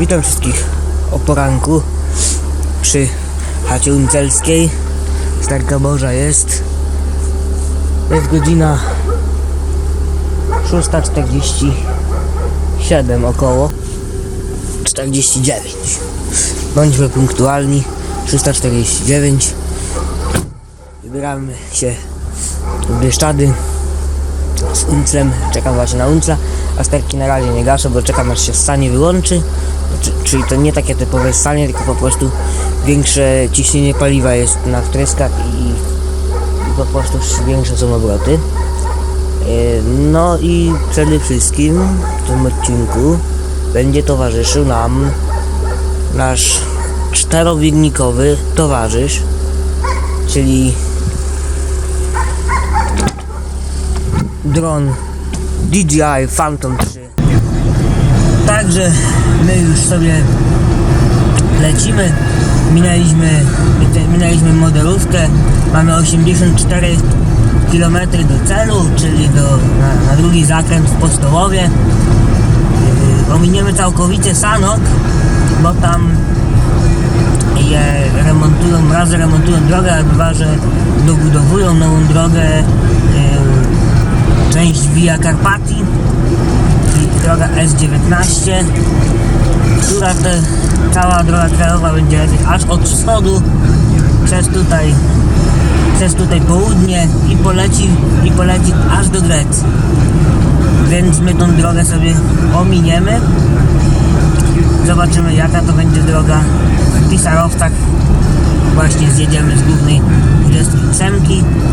Witam wszystkich o poranku przy chacie uncelskiej. Starka Boża jest. Jest godzina 6.47 około. 49. Bądźmy punktualni. 349. Wybieramy się w Bieszczady z unclem. Czekam właśnie na uncla, a sterki na razie nie gaszę, bo czekam aż się stanie wyłączy. Czy- Czyli to nie takie typowe stanie, tylko po prostu większe ciśnienie paliwa jest na wtryskach i, i po prostu większe są obroty. Yy, No i przede wszystkim w tym odcinku będzie towarzyszył nam nasz czterowiegnikowy towarzysz, czyli dron DJI Phantom 3. Także my już sobie lecimy. Minęliśmy, minęliśmy modelówkę. Mamy 84 km do celu, czyli do, na, na drugi zakręt w Postołowie. Yy, Ominiemy całkowicie Sanok, bo tam je remontują, raz remontują drogę, a dwa, że dobudowują nową drogę yy, część Via Carpati. I droga S19 która te, cała droga krajowa będzie lecieć aż od wschodu przez tutaj przez tutaj południe i poleci i poleci aż do Grecji. Więc my tą drogę sobie ominiemy. Zobaczymy jaka to będzie droga. W Pisarowcach właśnie zjedziemy z głównej 28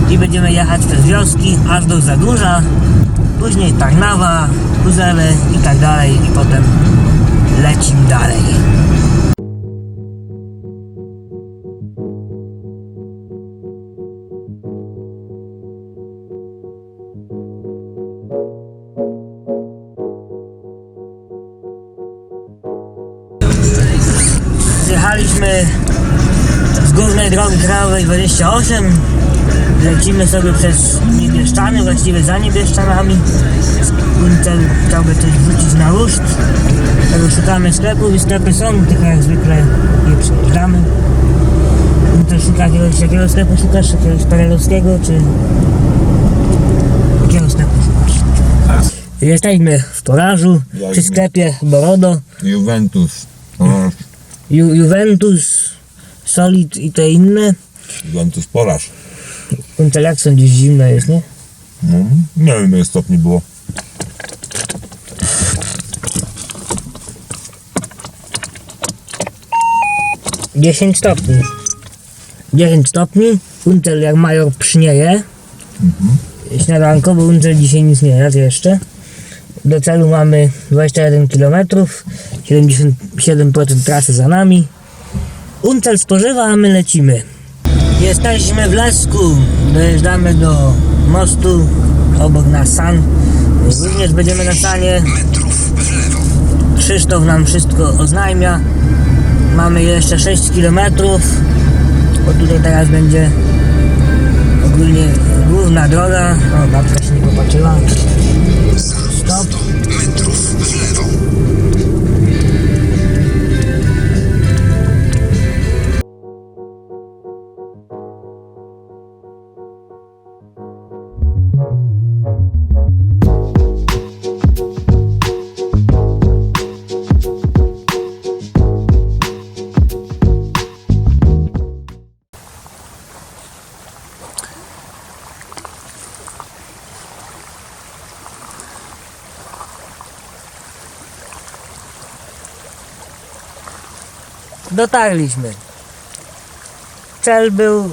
i będziemy jechać przez wioski aż do Zagórza później Tarnawa, Kuzele i tak dalej i potem lecimy dalej. Zjechaliśmy głównej drogi krajowej 28 lecimy sobie przez Niebieszczany, właściwie za Niebieszczanami Uncel chciałby coś wrzucić na ruszt szukamy sklepów i sklepy są, tylko jak zwykle je przejeżdżamy Uncel szuka jakiegoś, jakiego sklepu szukasz? Jakiegoś perelowskiego, czy... Jakiego sklepu szukasz? Jesteśmy w Torażu, przy sklepie Borodo Juventus. Ju Juventus, Solid i te inne Juventus poraż. Uncel jak są gdzieś zimno jest, nie? No, nie wiem ile stopni było. Dziesięć stopni. 10 stopni. Uncel jak major przynieje. Śniadanko, bo Uncel dzisiaj nic nie jadł jeszcze. Do celu mamy 21 km. 77% trasy za nami. Uncel spożywa, a my lecimy. Jesteśmy w Lesku. Dojeżdżamy do mostu. Obok nas San. Również będziemy na Sanie. Krzysztof nam wszystko oznajmia. Mamy jeszcze 6 km, bo tutaj teraz będzie ogólnie główna droga. O, babka się nie popatrzyła. Stop. Dotarliśmy. Cel był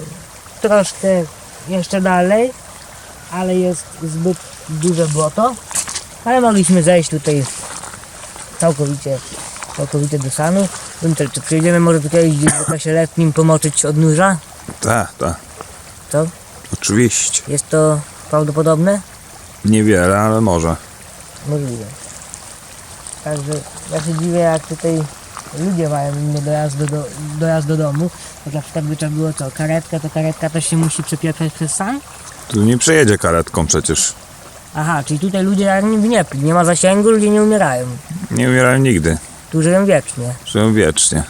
troszkę jeszcze dalej, ale jest zbyt duże błoto. Ale mogliśmy zejść tutaj całkowicie, całkowicie do sanu. Winter, czy przyjedziemy może tu kiedyś gdzieś w okresie letnim pomoczyć odnóża? Tak, tak. Co? Oczywiście. Jest to prawdopodobne? Niewiele, ale może. Możliwe. Także ja się dziwię jak tutaj ludzie mają inny dojazd do, do, dojazd do domu. Jak na przykład by trzeba było co, karetka, to karetka też się musi przepieprzać przez san? Tu nie przejedzie karetką przecież. Aha, czyli tutaj ludzie jak w Niepli, nie ma zasięgu, ludzie nie umierają. Nie umierają nigdy. Tu żyją wiecznie. Żyją wiecznie.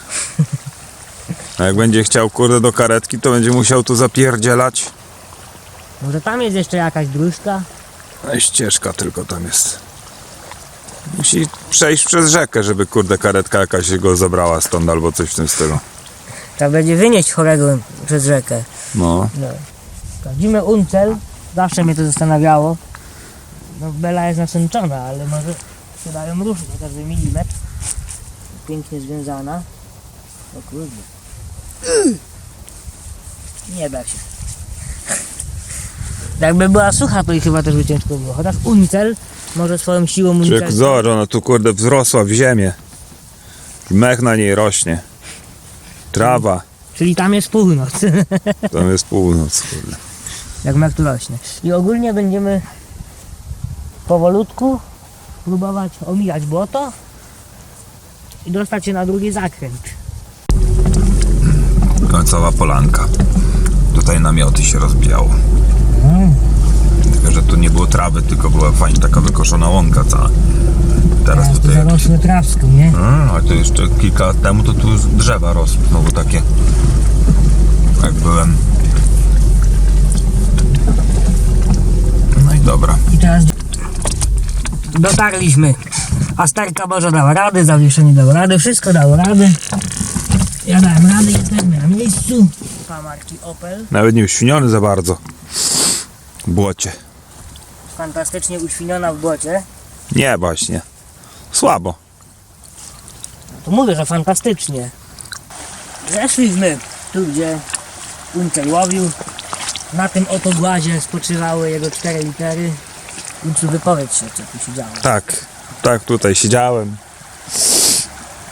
A jak będzie chciał kurde do karetki, to będzie musiał tu zapierdzielać. Może tam jest jeszcze jakaś dróżka? No i ścieżka tylko tam jest. Musi przejść przez rzekę, żeby kurde karetka jakaś go zabrała stąd albo coś w tym stylu. Trzeba będzie wynieść chorego przez rzekę. No. No. Sprawdzimy uncel. Zawsze mnie to zastanawiało. No Bela jest nasęczona, ale może się dają ruszyć na każdy milimetr. Pięknie związana. O kurde. Nie da się. Jakby była sucha, to i chyba też by ciężko było. Chociaż uncel może swoją siłą Człowiek, uncel... zobacz, ona tu kurde wzrosła w ziemię. Mech na niej rośnie. Trawa. Czyli tam jest północ. Tam jest północ, kurde. jak mek tu rośnie. I ogólnie będziemy powolutku próbować omijać błoto i dostać się na drugi zakręt. Końcowa polanka. Tutaj namioty się rozbijało. Tylko, że tu nie było trawy, tylko była fajnie taka wykoszona łąka cała. Teraz Teraz tu tutaj... zarosły trawską, nie? Mm, a to jeszcze kilka lat temu to tu drzewa rosły znowu takie. Jak byłem. No i dobra. I teraz dotarliśmy. Asterka Boża dała rady, zawieszenie dało rady, wszystko dało rady. Ja dałem rady, jestem na miejscu. Pa marki Opel, Nawet nie uświniony za bardzo. Błocie. fantastycznie uświniona w błocie. Nie właśnie. Słabo. To mówię, że fantastycznie. Zeszliśmy tu, gdzie Uncel łowił. Na tym oto głazie spoczywały jego cztery litery. Uncel, wypowiedz się, co tu się działo. Tak. Tak, tutaj siedziałem.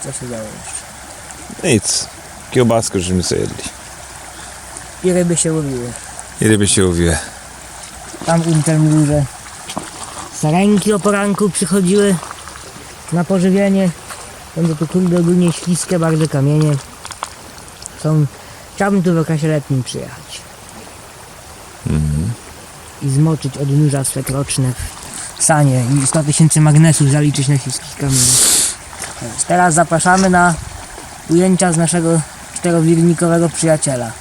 Co się działo jeszcze. Nic. Kiełbaskę żeśmy sobie jedli. I ryby się łowiły. I ryby się uwiły. Tam Uncel mówił, że sarenki o poranku przychodziły na pożywienie. Będzie tu kurde ogólnie śliskie, bardzo kamienie. Są... Chciałbym tu w okresie letnim przyjechać. I zmoczyć od nurza swe kroczne w sanie i 100 tysięcy magnesów zaliczyć na śliskich kamieniach. Teraz zapraszamy na ujęcia z naszego czterowirnikowego przyjaciela.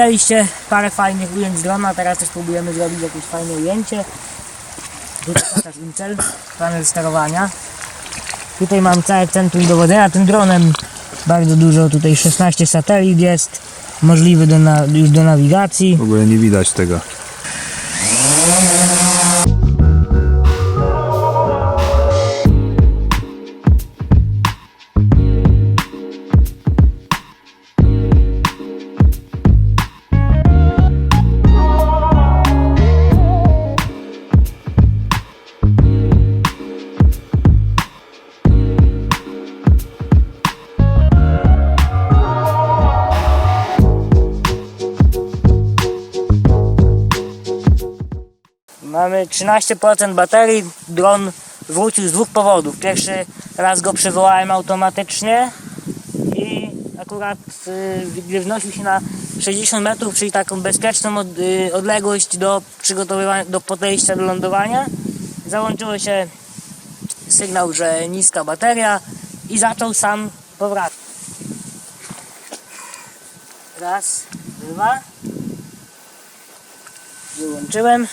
Widzieliście parę fajnych ujęć z drona, teraz też próbujemy zrobić jakieś fajne ujęcie. Tutaj pokaż Incel, panel sterowania. Tutaj mam całe centrum dowodzenia tym dronem. Bardzo dużo, tutaj 16 satelit jest, możliwy do na, już do nawigacji. W ogóle nie widać tego. 13% baterii, dron wrócił z dwóch powodów. Pierwszy raz go przywołałem automatycznie i akurat y, gdy wnosił się na 60 metrów, czyli taką bezpieczną y, odległość do przygotowywania, do podejścia do lądowania, załączyło się sygnał, że niska bateria i zaczął sam powracać. Raz, dwa. Wyłączyłem.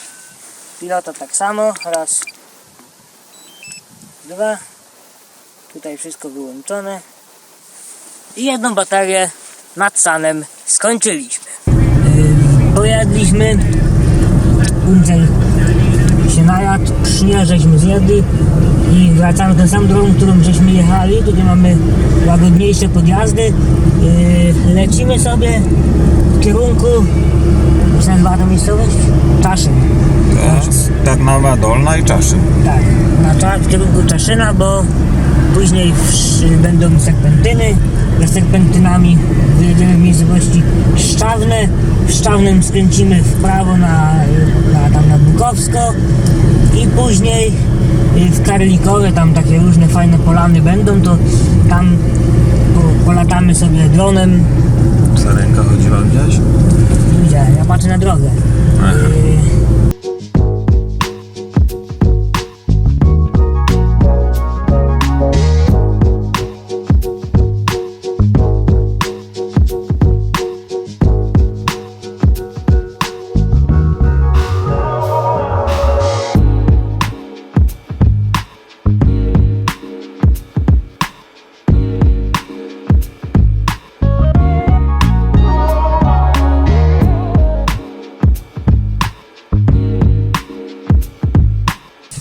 Pilota tak samo. Raz, dwa. Tutaj wszystko wyłączone. I jedną baterię nad sanem skończyliśmy. Pojedliśmy. Uncel się przyjazd żeśmy zjedli i wracamy tą samą drogą, którą żeśmy jechali. Tutaj mamy łagodniejsze podjazdy. Yy, lecimy sobie w kierunku, jak się nazywa ta miejscowość? Czaszyn. Tarnawa Dolna i Czaszyn. Tak, na cza- w kierunku Czaszyna, bo później wsz- będą serpentyny. Za serpentynami wyjedziemy w miejscowości Szczawne. W Szczawnym skręcimy w prawo na, na, tam na Bukowsko i później y, w Karlikowe, tam takie różne fajne polany będą, to tam po, polatamy sobie dronem. Sarenka chodziła gdzieś? Nie widziałem, ja patrzę na drogę. Y,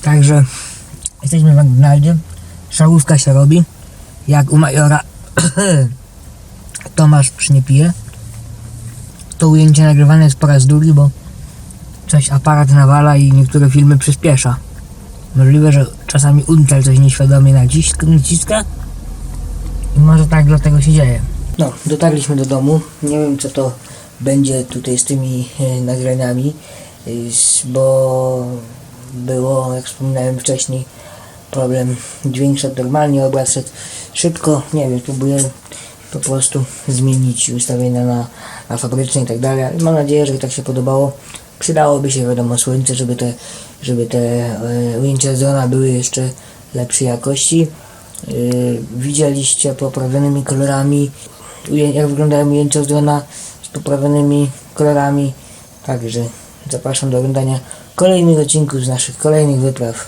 Także jesteśmy w McDonaldzie. Szarówka się robi. Jak u majora Tomasz przy nie pije. To ujęcie nagrywane jest po raz drugi, bo coś aparat nawala i niektóre filmy przyspiesza. Możliwe, że czasami Untel coś nieświadomie naciska, naciska i może tak dlatego się dzieje. No, dotarliśmy do domu. Nie wiem co to będzie tutaj z tymi e, nagraniami, e, bo było, jak wspominałem wcześniej, problem dźwięk szedł normalnie, obraz szedł szybko. Nie wiem, próbuję po prostu zmienić ustawienia na, na fabryczne i tak dalej. ale Mam nadzieję, że tak się podobało. Przydałoby się wiadomo słońce, żeby te, żeby te e, ujęcia z drona były jeszcze lepszej jakości. Yy, widzieliście poprawionymi kolorami, jak wyglądają ujęcia z drona z poprawionymi kolorami. Także zapraszam do oglądania kolejnych odcinków z naszych kolejnych wypraw